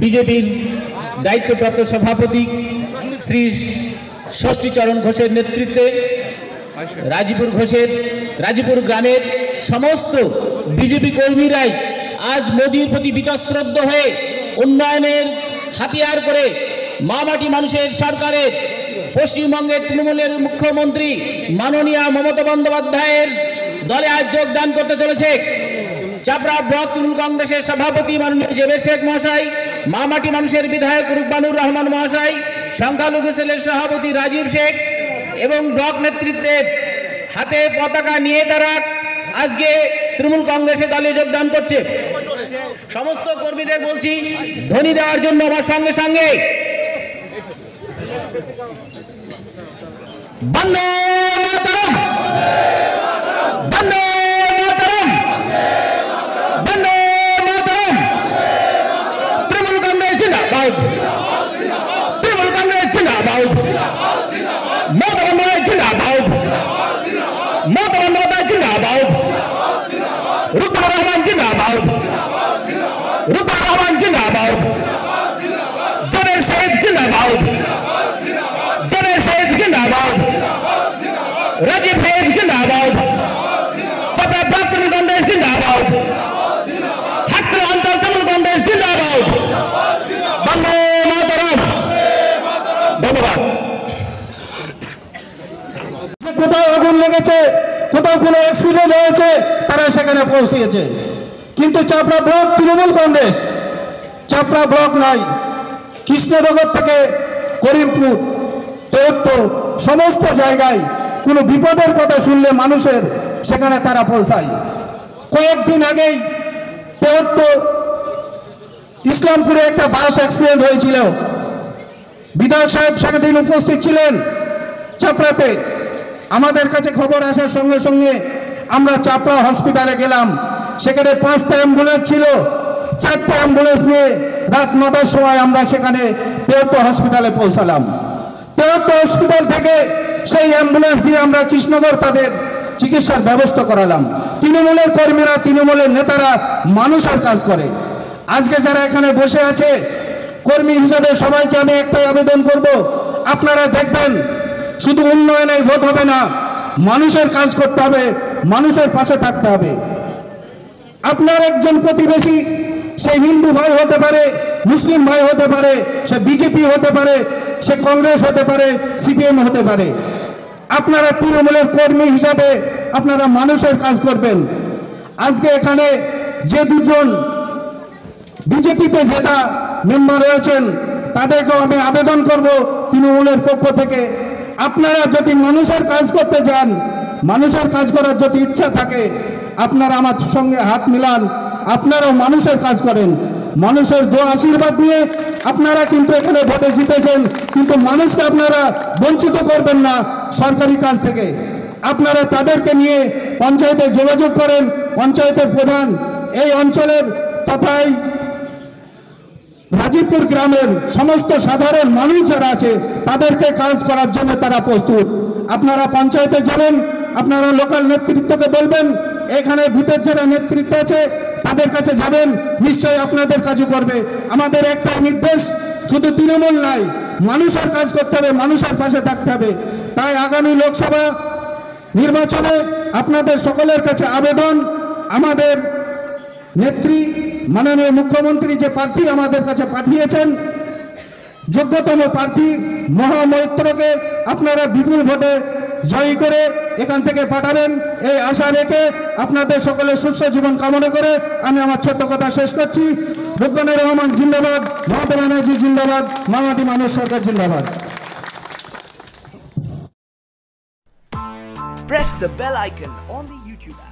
বিজেপির দায়িত্বপ্রাপ্ত সভাপতি শ্রী ষষ্ঠীচরণ ঘোষের নেতৃত্বে রাজীপুর ঘোষের রাজীপুর গ্রামের সমস্ত বিজেপি কর্মীরাই আজ মোদীর প্রতি বিতশ্রদ্ধ হয়ে উন্নয়নের হাতিয়ার করে মামাটি মানুষের সরকারের, পশ্চিমবঙ্গের তৃণমূলের মুখ্যমন্ত্রী মাননীয় মমতা বন্দ্যোপাধ্যায়ের দলে আজ যোগদান করতে চলেছে। চাপড়া ব্লক তৃণমূল কংগ্রেসের সভাপতি মাননীয় জেবের শেখ মহাশয়, মামাটি মানুষের বিধায়ক রুকবানুর রহমান মহাশয়, সংখ্যালঘু সেলের সভাপতি রাজীব শেখ এবং ব্লক নেতৃত্বের হাতে পতাকা নিয়ে তারা আজকে তৃণমূল কংগ্রেসের দলে যোগদান করছে। সমস্ত কর্মীদের বলছি, ধ্বনি দেওয়ার জন্য আমার সঙ্গে সঙ্গে বন্দে মাতরম বন্দে মাতরম তৃণমূল কংগ্রেস জিন্দাবাদ তৃণমূল কংগ্রেস জিন্দাবাদ মমতা বন্দ্যোপাধ্যায় জিন্দাবাদ মমতা বন্দ্যোপাধ্যায় জিন্দাবাদ রুকমান রহমান জিন্দাবাদ রুকমান রহমান জিন্দাবাদ জনের শহীদ জিন্দাবাদ জনের শহীদ জিন্দাবাদ রাজীব শেখ জিন্দাবাদ চাপড়া তৃণমূল কংগ্রেস জিন্দাবাদ হাটকুলা অঞ্চল তৃণমূল কংগ্রেস জিন্দাবাদ বন্দে মাতরম ধন্যবাদ কোথাও আগুন লেগেছে, কোথাও কোনো অ্যাক্সিডেন্ট হয়েছে, তারা সেখানে পৌঁছিয়েছে কিন্তু Chapra block Trinamool congress Chapra block নাই। কৃষ্ণনগর থেকে করিমপুর তোরটো সমস্ত জায়গায় কোনো বিপদের কথা শুনলে মানুষের সেখানে তারা পৌঁছায়। কয়েকদিন আগেই তেহট্ট ইসলামপুরে একটা বাস অ্যাক্সিডেন্ট হয়েছিল। বিধায়ক সাহেব সেদিন উপস্থিত ছিলেন চাপড়াতে। আমাদের কাছে খবর আসার সঙ্গে সঙ্গে আমরা চাপড়া হসপিটালে গেলাম। সেখানে পাঁচটা অ্যাম্বুলেন্স ছিল। চারটা অ্যাম্বুলেন্স নিয়ে রাত নটার সময় আমরা সেখানে তেওট্ট হসপিটালে পৌঁছালাম। তেওট্ট হসপিটাল থেকে সেই অ্যাম্বুলেন্স দিয়ে আমরা কৃষ্ণগর তাদের চিকিৎসার ব্যবস্থা করালাম। তৃণমূলের কর্মীরা, তৃণমূলের নেতারা মানুষের কাজ করে। আজকে যারা এখানে বসে আছে, কর্মী হিসাবে সবাইকে আমি একটাই আবেদন করব, আপনারা দেখবেন শুধু উন্নয়নে ভোট হবে না, মানুষের কাজ করতে হবে, মানুষের পাশে থাকতে হবে। আপনার একজন প্রতিবেশী, সে হিন্দু ভাই হতে পারে, মুসলিম ভাই হতে পারে, সে বিজেপি হতে পারে, সে কংগ্রেস হতে পারে, সিপিএম হতে পারে। আপনারা তৃণমূলের কর্মী হিসাবে আপনারা মানুষের কাজ করবেন। আজকে এখানে যে দুজন বিজেপিতে যেটা মেম্বার রয়েছেন, তাদেরকেও আমি আবেদন করব তৃণমূলের পক্ষ থেকে। আপনারা যদি মানুষের কাজ করতে যান, মানুষের কাজ করার যদি ইচ্ছা থাকে, আপনারা আমার সঙ্গে হাত মিলান, আপনারাও মানুষের কাজ করেন। মানুষের দো আশীর্বাদ নিয়ে আপনারা কিন্তু এখানে ভোটে জিতেছেন, কিন্তু মানুষকে আপনারা বঞ্চিত করবেন না সরকারি কাজ থেকে। আপনারা তাদেরকে নিয়ে পঞ্চায়েতে যোগাযোগ করেন, পঞ্চায়েতের প্রধান এই অঞ্চলের তথা এই রাজীবপুর গ্রামের সমস্ত সাধারণ মানুষ যারা আছে, তাদেরকে কাজ করার জন্য তারা প্রস্তুত। আপনারা পঞ্চায়েতে যাবেন, আপনারা লোকাল নেতৃত্বকে বলবেন, এখানে ভিতর যারা নেতৃত্ব আছে তাদের কাছে যাবেন, নিশ্চয়ই আপনাদের কাজও করবে। আমাদের একটা নির্দেশ, শুধু তৃণমূল নাই মানুষের কাজ করতে হবে, মানুষের পাশে থাকতে হবে। তাই আগামী লোকসভা নির্বাচনে আপনাদের সকলের কাছে আবেদন, আমাদের নেত্রী, মাননীয় মুখ্যমন্ত্রী যে প্রার্থী আমাদের কাছে পাঠিয়েছেন, যোগ্যতম প্রার্থী মহামৈত্রকে আপনারা বিপুল ভোটে জয়ী করে এখান থেকে পাঠাবেন। এই আশা রেখে আপনাদের সকলের সুস্থ জীবন কামনা করে আমি আমার ছোট্ট কথা শেষ করছি। রুকমানুর রহমান জিন্দাবাদ, মমতা ব্যানার্জি জিন্দাবাদ, মামাটি মানুষ সরকার জিন্দাবাদ। Press the bell icon on the YouTube app.